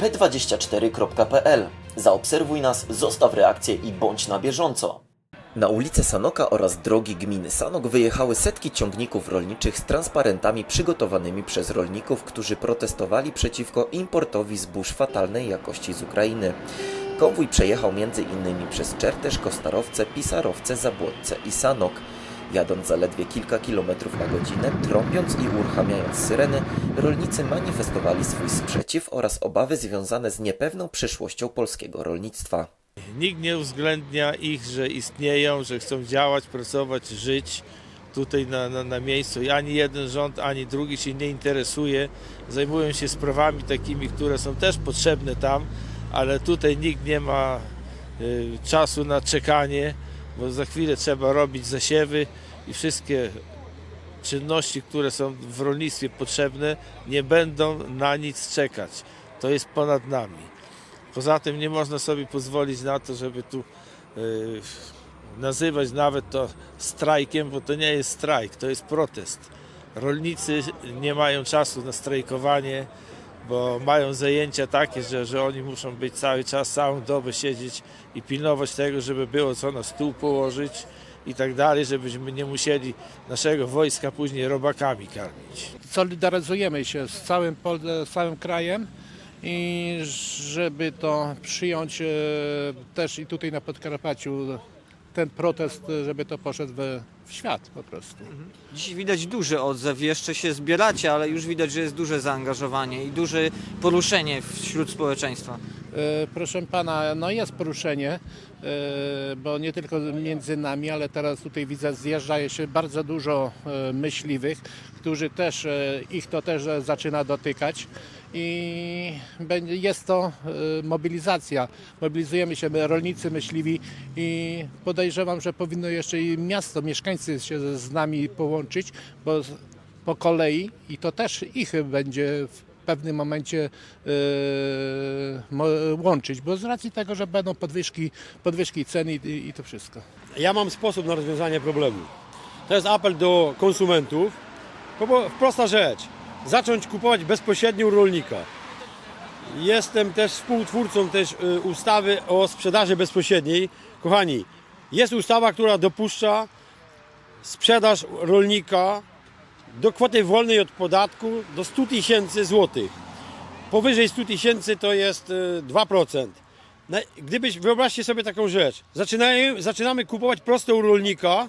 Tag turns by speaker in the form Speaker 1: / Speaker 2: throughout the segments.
Speaker 1: p24.pl. Zaobserwuj nas, zostaw reakcję i bądź na bieżąco. Na ulicę Sanoka oraz drogi gminy Sanok wyjechały setki ciągników rolniczych z transparentami przygotowanymi przez rolników, którzy protestowali przeciwko importowi zbóż fatalnej jakości z Ukrainy. Konwój przejechał m.in. przez Czertesz, Kostarowce, Pisarowce, Zabłodce i Sanok. Jadąc zaledwie kilka kilometrów na godzinę, trąbiąc i uruchamiając syreny, rolnicy manifestowali swój sprzeciw oraz obawy związane z niepewną przyszłością polskiego rolnictwa.
Speaker 2: Nikt nie uwzględnia ich, że istnieją, że chcą działać, pracować, żyć tutaj na, na, na miejscu. I ani jeden rząd, ani drugi się nie interesuje. Zajmują się sprawami takimi, które są też potrzebne tam, ale tutaj nikt nie ma y, czasu na czekanie, bo za chwilę trzeba robić zasiewy i wszystkie czynności, które są w rolnictwie potrzebne, nie będą na nic czekać. To jest ponad nami. Poza tym nie można sobie pozwolić na to, żeby tu y, nazywać nawet to strajkiem, bo to nie jest strajk, to jest protest. Rolnicy nie mają czasu na strajkowanie, bo mają zajęcia takie, że, że oni muszą być cały czas, całą dobę siedzieć i pilnować tego, żeby było co na stół położyć i tak dalej, żebyśmy nie musieli naszego wojska później robakami karmić.
Speaker 3: solidaryzujemy się z całym, całym krajem i żeby to przyjąć e, też i tutaj na Podkarpaciu ten protest, e, żeby to poszedł we, w świat po prostu.
Speaker 4: Dziś widać duży odzew, jeszcze się zbieracie, ale już widać, że jest duże zaangażowanie i duże poruszenie wśród społeczeństwa.
Speaker 3: E, Proszę pana, no jest poruszenie, e, bo nie tylko między nami, ale teraz tutaj widzę zjeżdża się bardzo dużo e, myśliwych, którzy też, e, ich to też e, zaczyna dotykać i jest to e, mobilizacja. Mobilizujemy się, my rolnicy, myśliwi i podejrzewam, że powinno jeszcze i miasto, mieszkańcy się z nami połączyć, bo po kolei i to też ich będzie w pewnym momencie mo- łączyć, bo z racji tego, że będą podwyżki, podwyżki cen i, i to wszystko.
Speaker 5: Ja mam sposób na rozwiązanie problemu. To jest apel do konsumentów. Prosta rzecz. Zacząć kupować bezpośrednio u rolnika. Jestem też współtwórcą też y, ustawy o sprzedaży bezpośredniej. Kochani, jest ustawa, która dopuszcza sprzedaż rolnika do kwoty wolnej od podatku do 100 tysięcy złotych. Powyżej 100 tysięcy to jest y, 2%. Na- Gdybyś, wyobraźcie sobie taką rzecz. Zaczynają, zaczynamy kupować prosto u rolnika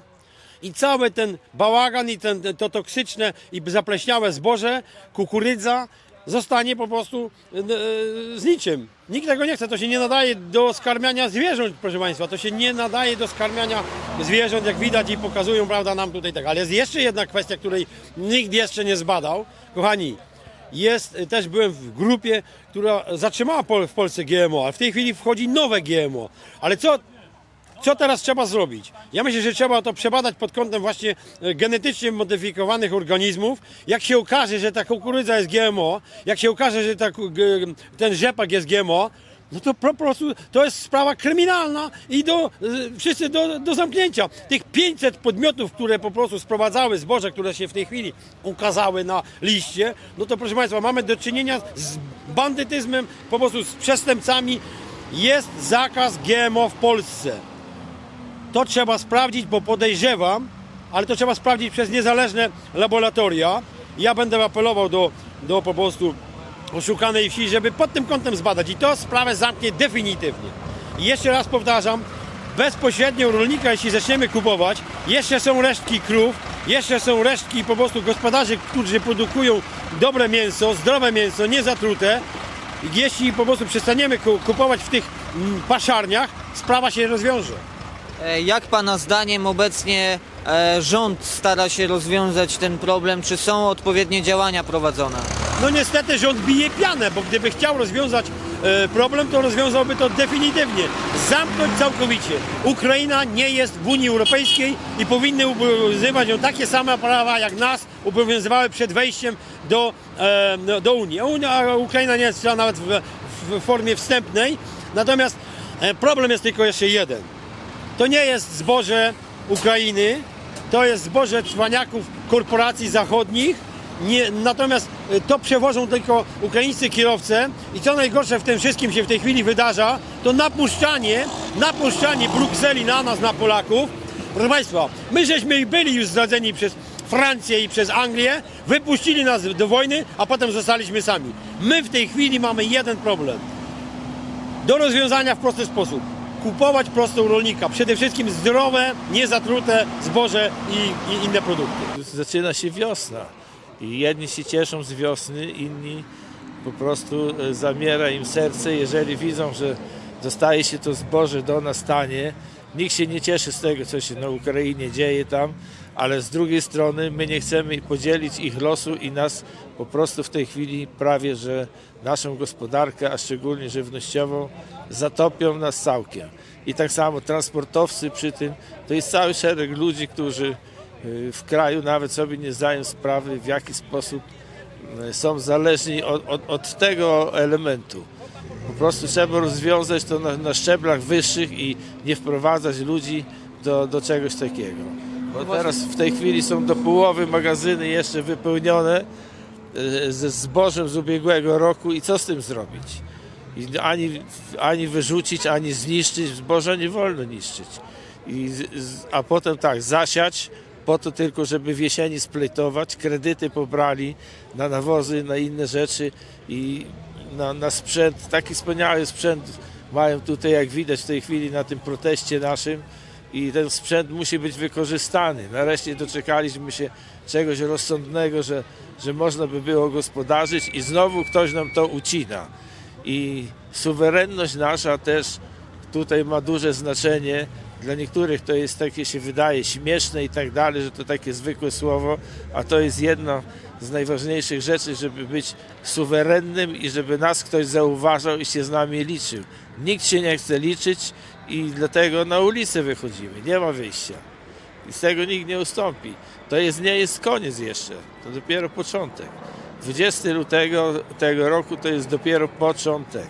Speaker 5: i cały ten bałagan i ten, to toksyczne i zapleśniałe zboże, kukurydza zostanie po prostu e, e, z niczym. Nikt tego nie chce. To się nie nadaje do skarmiania zwierząt, proszę Państwa. To się nie nadaje do skarmiania zwierząt, jak widać i pokazują, prawda, nam tutaj tak. Ale jest jeszcze jedna kwestia, której nikt jeszcze nie zbadał. Kochani, jest, też byłem w grupie, która zatrzymała w Polsce GMO, ale w tej chwili wchodzi nowe GMO. Ale co, co teraz trzeba zrobić? Ja myślę, że trzeba to przebadać pod kątem właśnie e, genetycznie modyfikowanych organizmów. Jak się okaże, że ta kukurydza jest GMO, jak się okaże, że ta, ten rzepak jest GMO, no to po prostu to jest sprawa kryminalna i do, e, wszyscy do, do zamknięcia. Tych 500 podmiotów, które po prostu sprowadzały zboże, które się w tej chwili ukazały na liście, no to proszę Państwa, mamy do czynienia z bandytyzmem, po prostu z przestępcami. Jest zakaz GMO w Polsce. To trzeba sprawdzić, bo podejrzewam, ale to trzeba sprawdzić przez niezależne laboratoria. Ja będę apelował do, do po prostu oszukanej wsi, żeby pod tym kątem zbadać i to sprawę zamknie definitywnie. I jeszcze raz powtarzam, bezpośrednio rolnika, jeśli zaczniemy kupować, jeszcze są resztki krów, jeszcze są resztki po prostu gospodarzy, którzy produkują dobre mięso, zdrowe mięso, niezatrute. Jeśli po prostu przestaniemy ku- kupować w tych mm, paszarniach, sprawa się rozwiąże.
Speaker 4: E, Jak Pana zdaniem obecnie e, rząd stara się rozwiązać ten problem? Czy są odpowiednie działania prowadzone?
Speaker 5: No niestety rząd bije pianę, bo gdyby chciał rozwiązać e, problem, to rozwiązałby to definitywnie. Zamknąć całkowicie. Ukraina nie jest w Unii Europejskiej i powinny obowiązywać ją takie same prawa jak nas obowiązywały przed wejściem do, no, do Unii. A Ukraina nie jest nawet w, w formie wstępnej. Natomiast problem jest tylko jeszcze jeden. To nie jest zboże Ukrainy, to jest zboże cwaniaków korporacji zachodnich Nie, natomiast y, to przewożą tylko ukraińscy kierowcy i co najgorsze w tym wszystkim się w tej chwili wydarza, to napuszczanie, napuszczanie Brukseli na nas, na Polaków. Proszę Państwa, my żeśmy byli już zdradzeni przez Francję i przez Anglię, wypuścili nas do wojny, a potem zostaliśmy sami. My w tej chwili mamy jeden problem. Do rozwiązania w prosty sposób. Kupować prosto u rolnika. Przede wszystkim zdrowe, niezatrute zboże i, i inne produkty.
Speaker 2: Zaczyna się wiosna i jedni się cieszą z wiosny, inni po prostu e, zamiera im serce, jeżeli widzą, że dostaje się to zboże do nas tanie. Nikt się nie cieszy z tego, co się na Ukrainie dzieje tam, ale z drugiej strony my nie chcemy podzielić ich losu i nas po prostu w tej chwili prawie, że naszą gospodarkę, a szczególnie żywnościową, zatopią nas całkiem. I tak samo transportowcy przy tym, to jest cały szereg ludzi, którzy y, w kraju nawet sobie nie zdają sprawy, w jaki sposób y, są zależni od, od, od tego elementu. Po prostu trzeba rozwiązać to na, na szczeblach wyższych i nie wprowadzać ludzi do, do czegoś takiego. Bo teraz w tej chwili są do połowy magazyny jeszcze wypełnione y, ze zbożem z ubiegłego roku. I co z tym zrobić? Ani, ani wyrzucić, ani zniszczyć, zboża nie wolno niszczyć. I, a potem tak, zasiać po to tylko, żeby w jesieni splejtować, kredyty pobrali na nawozy, na inne rzeczy. I na, na sprzęt, taki wspaniały sprzęt mają tutaj, jak widać w tej chwili na tym proteście naszym i ten sprzęt musi być wykorzystany. Nareszcie doczekaliśmy się czegoś rozsądnego, że, że można by było gospodarzyć i znowu ktoś nam to ucina. I suwerenność nasza też tutaj ma duże znaczenie. Dla niektórych to jest takie się wydaje śmieszne i tak dalej, że to takie zwykłe słowo, a to jest jedna z najważniejszych rzeczy, żeby być suwerennym i żeby nas ktoś zauważał i się z nami liczył. Nikt się nie chce liczyć i dlatego na ulicę wychodzimy. Nie ma wyjścia. I z tego nikt nie ustąpi. To jest, nie jest koniec jeszcze. To dopiero początek. 20 lutego tego roku to jest dopiero początek.